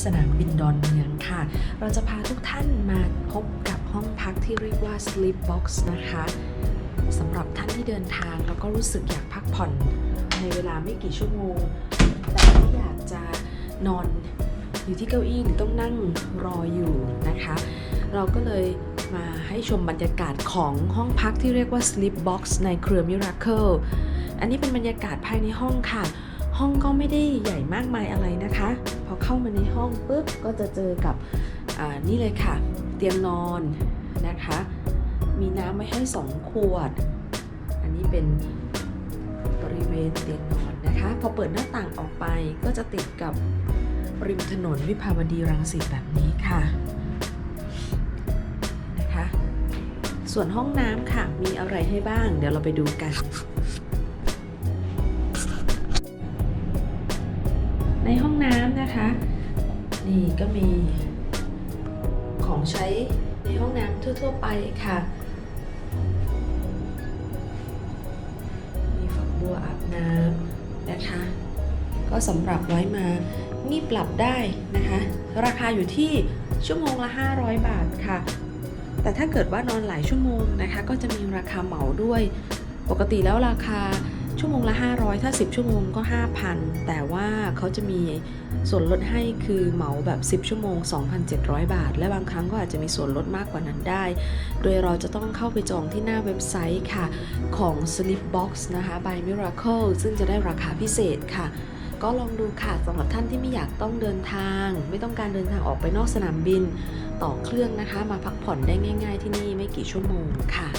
ที่สนามบินดอนเมืองค่ะ เราจะพาทุกท่านมาพบกับห้องพักที่เรียกว่า Sleep Box นะคะสำหรับท่านที่เดินทางแล้วก็รู้สึกอยากพักผ่อนในเวลาไม่กี่ชั่วโมง แต่ไม่อยากจะนอนอยู่ที่เก้าอี้หรือต้องนั่งรออยู่นะคะ เราก็เลยมาให้ชมบรรยากาศของห้องพักที่เรียกว่า Sleep Box ในเครือ Miracle อันนี้เป็นบรรยากาศภายในห้องค่ะ ห้องก็ไม่ได้ใหญ่มากมายอะไรนะคะ พอเข้ามาในห้องปุ๊บก็จะเจอกับนี่เลยค่ะ เตียงนอนนะคะ มีน้ำไว้ให้ 2 ขวด อันนี้เป็นบริเวณเตียงนอนนะคะ พอเปิดหน้าต่างออกไปก็จะติดกับริมถนนวิภาวดีรังสิตแบบนี้ค่ะนะคะ ส่วนห้องน้ำค่ะมีอะไรให้บ้าง เดี๋ยวเราไปดูกัน ในห้องน้ำนะคะ นี่ก็มีของใช้ในห้องน้ำทั่ว ๆ ไปค่ะ มีฝักบัวอาบน้ำนะคะ ก็สำหรับไว้มานี่ปรับได้นะคะ ราคาอยู่ที่ชั่วโมงละ 500 บาทค่ะ แต่ถ้าเกิดว่านอนหลายชั่วโมงนะคะ ก็จะมีราคาเหมาด้วย ปกติแล้วราคา ชั่วโมงละ 500 ถ้า 10 ชั่วโมงก็ 5,000 แต่ว่าเขาจะมีส่วนลดให้คือเหมาแบบ 10 ชั่วโมง 2,700 บาท และบางครั้งก็อาจจะมีส่วนลดมากกว่านั้นได้ โดยเราจะต้องเข้าไปจองที่หน้าเว็บไซต์ค่ะ ของ Sleepbox นะคะ by Miracle ซึ่งจะได้ราคาพิเศษค่ะ ก็ลองดูค่ะสำหรับท่านที่ไม่อยากต้องเดินทาง ไม่ต้องการเดินทางออกไปนอกสนามบิน ต่อเครื่องนะคะ มาพักผ่อนได้ง่าย ๆ ที่นี่ไม่กี่ชั่วโมงค่ะ